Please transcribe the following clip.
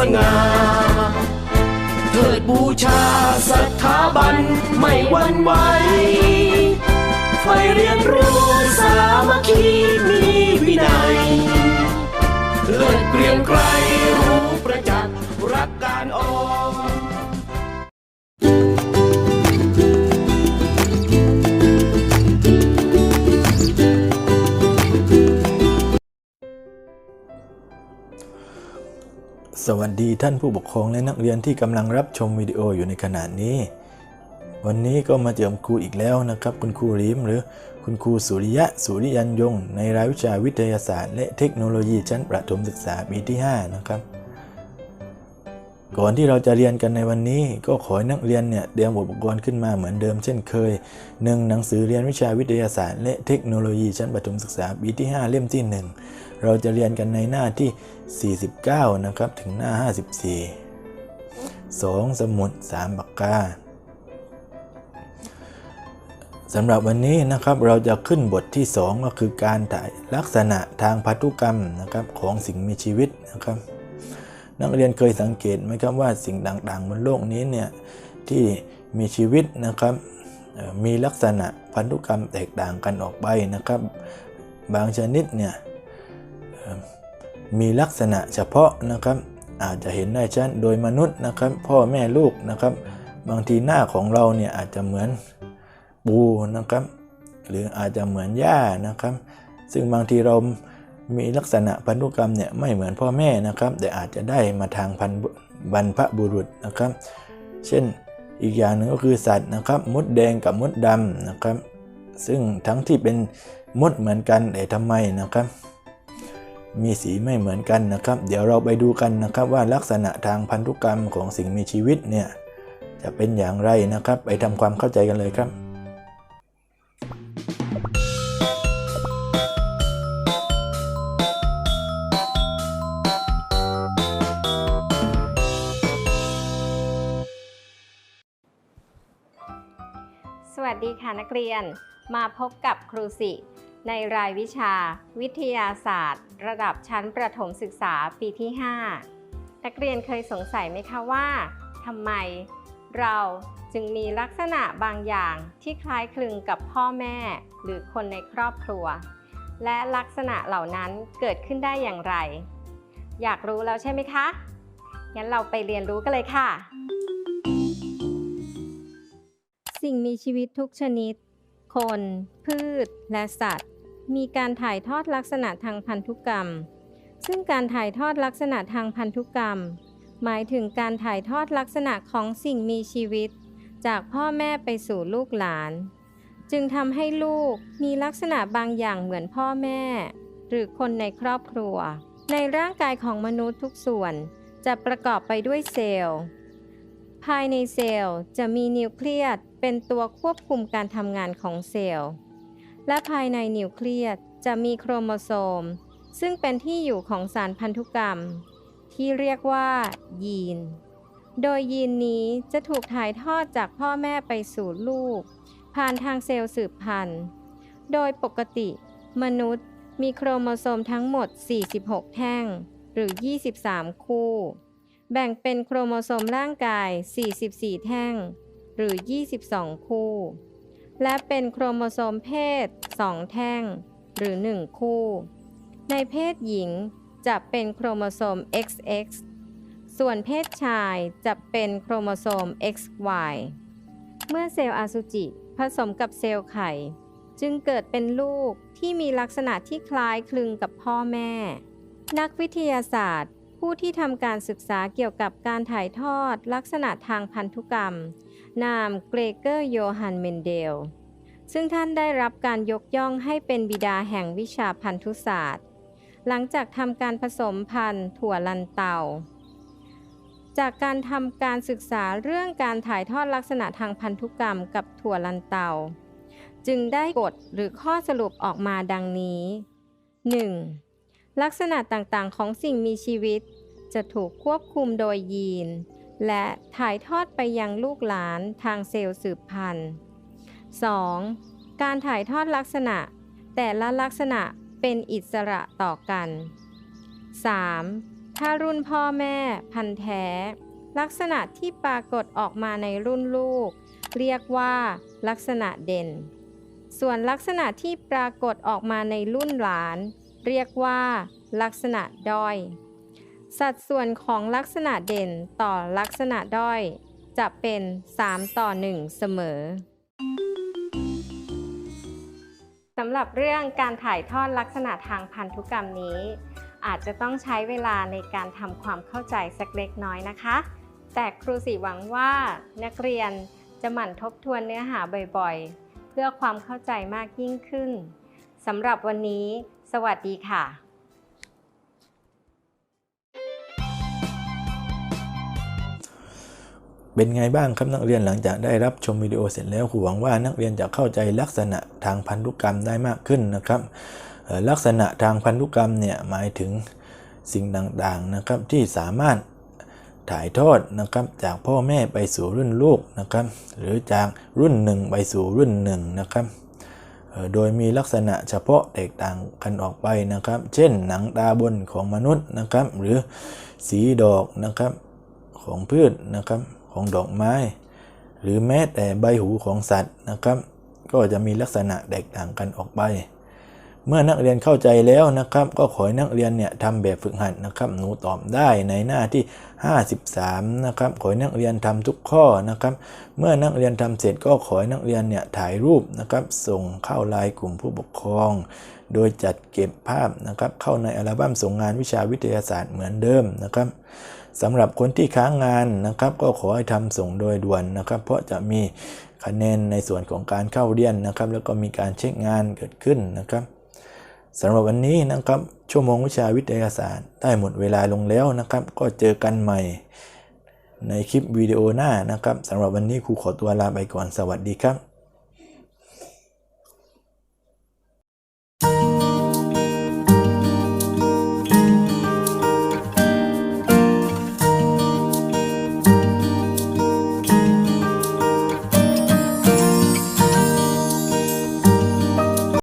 สง่าเถิดบูชาสถาบันไม่หวั่นไหวไฟเรียนรู้สามัคคีมีวินัยเลิศเกรียงไกรรู้ สวัสดีท่านผู้ปกครองและนักเรียนที่กำลังรับชมวิดีโออยู่ในขณะนี้ วันนี้ก็มาเจอครูอีกแล้วนะครับ คุณครูริมหรือคุณครูสุริยะสุริยันยง ในรายวิชาวิทยาศาสตร์และเทคโนโลยีชั้นประถมศึกษาปีที่ 5 นะครับ ก่อนที่เราจะเรียนกันในวันนี้ ก็ขอให้นักเรียนเนี่ยเตรียมอุปกรณ์ขึ้นมาเหมือนเดิมเช่นเคยหนึ่งหนังสือเรียนวิชาวิทยาศาสตร์ และเทคโนโลยีชั้นประถมศึกษาปีที่ 5 เล่มที่ 1 เราจะเรียนกันในหน้าที่ 49 นะครับ ถึงหน้า 54 2 สมุด 3 ปากกาสำหรับวันนี้นะครับเราจะขึ้นบทที่ 2 ก็คือการถ่ายลักษณะทางพันธุกรรมนะครับของสิ่งมีชีวิตนะครับ นักเรียนเคยสังเกตไหมครับว่าสิ่งต่างๆบนโลกนี้เนี่ยที่มีชีวิตนะครับมีลักษณะพันธุกรรมแตกต่างกันออกไปนะครับ บางชนิดเนี่ย มีลักษณะเฉพาะนะครับ อาจจะเห็นได้ชัดโดยมนุษย์นะครับ พ่อแม่ลูกนะครับ บางทีหน้าของเราเนี่ยอาจจะเหมือนปูนะครับ หรืออาจจะเหมือนย่านะครับ ซึ่งบางทีเรามีลักษณะพันธุกรรมเนี่ยไม่เหมือนพ่อแม่นะครับ แต่อาจจะได้มาทางพันบรรพบุรุษนะครับ เช่นอีกอย่างหนึ่งก็คือสัตว์นะครับมดแดงกับมดดำนะครับ ซึ่งทั้งที่เป็นมดเหมือนกันแต่ทำไมนะครับ มีสีไม่เหมือนกันนะครับ เดี๋ยวเราไปดูกันนะครับว่าลักษณะทางพันธุกรรมของสิ่งมีชีวิตเนี่ยจะเป็นอย่างไรนะครับ ไปทำความเข้าใจกันเลยครับสวัสดีค่ะนักเรียนมาพบกับครูสิ ในรายวิชา วิทยาศาสตร์ ระดับชั้นประถมศึกษาปีที่ 5 นักเรียนเคยสงสัยไหมคะว่าทำไม เราจึงมีลักษณะบางอย่างที่คล้ายคลึงกับพ่อแม่ หรือคนในครอบครัว และลักษณะเหล่านั้นเกิดขึ้นได้อย่างไร อยากรู้แล้วใช่ไหมคะ งั้นเราไปเรียนรู้กันเลยค่ะ สิ่งมีชีวิตทุกชนิด คน พืช และสัตว์ มีการถ่ายทอดลักษณะทางพันธุกรรม ซึ่งการถ่ายทอดลักษณะทางพันธุกรรม หมายถึงการถ่ายทอดลักษณะของสิ่งมีชีวิต จากพ่อแม่ไปสู่ลูกหลาน จึงทำให้ลูกมีลักษณะบางอย่างเหมือนพ่อแม่ หรือคนในครอบครัว ในร่างกายของมนุษย์ทุกส่วน จะประกอบไปด้วยเซลล์ ภายในเซลล์จะมีนิวเคลียสเป็นตัวควบคุมการทำงานของเซลล์ และภายในนิวเคลียสจะมีโครโมโซม ซึ่งเป็นที่อยู่ของสารพันธุกรรม ที่เรียกว่า ยีน โดยยีนนี้จะถูกถ่ายทอดจากพ่อแม่ไปสู่ลูก ผ่านทางเซลล์สืบพันธุ์ โดยปกติ มนุษย์มีโครโมโซมทั้งหมด 46 แท่ง หรือ 23 คู่ แบ่งเป็นโครโมโซมร่างกาย 44 แท่ง หรือ 22 คู่ และเป็นโครโมโซมเพศ 2 แท่ง หรือ 1 คู่ ในเพศหญิงจะเป็นโครโมโซม XX ส่วนเพศชายจะเป็นโครโมโซม XY เมื่อเซลล์อสุจิผสมกับเซลล์ไข่ จึงเกิดเป็นลูกที่มีลักษณะที่คล้ายคลึงกับพ่อแม่ นักวิทยาศาสตร์ ผู้ที่ทำการศึกษาเกี่ยวกับการถ่ายทอดลักษณะทางพันธุกรรม นามเกรเกอร์โยฮันเมนเดล ซึ่งท่านได้รับการยกย่องให้เป็นบิดาแห่งวิชาพันธุศาสตร์ หลังจากทำการผสมพันธุ์ถั่วลันเตา จากการทำการศึกษาเรื่องการถ่ายทอดลักษณะทางพันธุกรรมกับถั่วลันเตา จึงได้กฎหรือข้อสรุปออกมาดังนี้ 1. ลักษณะต่างๆ ของสิ่งมีชีวิต จะถูกควบคุมโดยยีน และถ่ายทอดไปยังลูกหลานทางเซลล์สืบพันธุ์ 2. การถ่ายทอดลักษณะ แต่ละลักษณะเป็นอิสระต่อกัน 3. ถ้ารุ่นพ่อแม่พันธุ์แท้ ลักษณะที่ปรากฏออกมาในรุ่นลูก เรียกว่าลักษณะเด่น ส่วนลักษณะที่ปรากฏออกมาในรุ่นหลาน เรียกว่า ลักษณะด้อย สัดส่วนของลักษณะเด่นต่อลักษณะด้อย จะเป็น 3 ต่อ 1 เสมอสำหรับเรื่องการถ่ายทอดลักษณะทางพันธุกรรมนี้ อาจจะต้องใช้เวลาในการทำความเข้าใจสักเล็กน้อยนะคะ แต่ครูสีหวังว่านักเรียนจะหมั่นทบทวนเนื้อหาบ่อยๆ เพื่อความเข้าใจมากยิ่งขึ้น สำหรับวันนี้ สวัสดีค่ะเป็นไงบ้างครับนักเรียนหลังจากได้รับชมวิดีโอเสร็จแล้วครูหวังว่านักเรียนจะเข้าใจลักษณะทางพันธุกรรมได้มากขึ้นนะครับลักษณะทางพันธุกรรมเนี่ยหมายถึงสิ่งต่างๆนะครับที่สามารถถ่ายทอดนะครับจากพ่อแม่ไปสู่รุ่นลูกนะครับหรือจากรุ่นหนึ่งไปสู่รุ่นหนึ่งนะครับ โดยมีลักษณะเฉพาะแตกต่างกันออกไปนะครับ เช่นหนังตาบนของมนุษย์นะครับ หรือสีดอกนะครับของพืชนะครับของดอกไม้ หรือแม้แต่ใบหูของสัตว์นะครับ ก็จะมีลักษณะแตกต่างกันออกไป เมื่อนักเรียนเข้าใจแล้วนะครับ ก็ขอให้นักเรียนเนี่ยทำแบบฝึกหัดนะครับ หนูตอบได้ในหน้าที่ 53 นะครับ ขอให้นักเรียนทำทุกข้อนะครับ เมื่อนักเรียนทำเสร็จก็ขอให้นักเรียนเนี่ยถ่ายรูปนะครับ ส่งเข้าไลน์กลุ่มผู้ปกครอง โดยจัดเก็บภาพนะครับ เข้าในอัลบั้มส่งงานวิชาวิทยาศาสตร์เหมือนเดิมนะครับสำหรับคนที่ค้างงานนะครับ ก็ขอให้ทำส่งโดยด่วนนะครับ เพราะจะมีคะแนนในส่วนของการเข้าเรียนนะครับ แล้วก็มีการเช็คงานเกิดขึ้นนะครับ สำหรับวันนี้นะครับ ชั่วโมงวิชาวิทยาศาสตร์ ได้หมดเวลาลงแล้วนะครับ ก็เจอกันใหม่ ในคลิปวิดีโอหน้านะครับสำหรับวันนี้ครูขอตัวลาไปก่อนสวัสดีครับ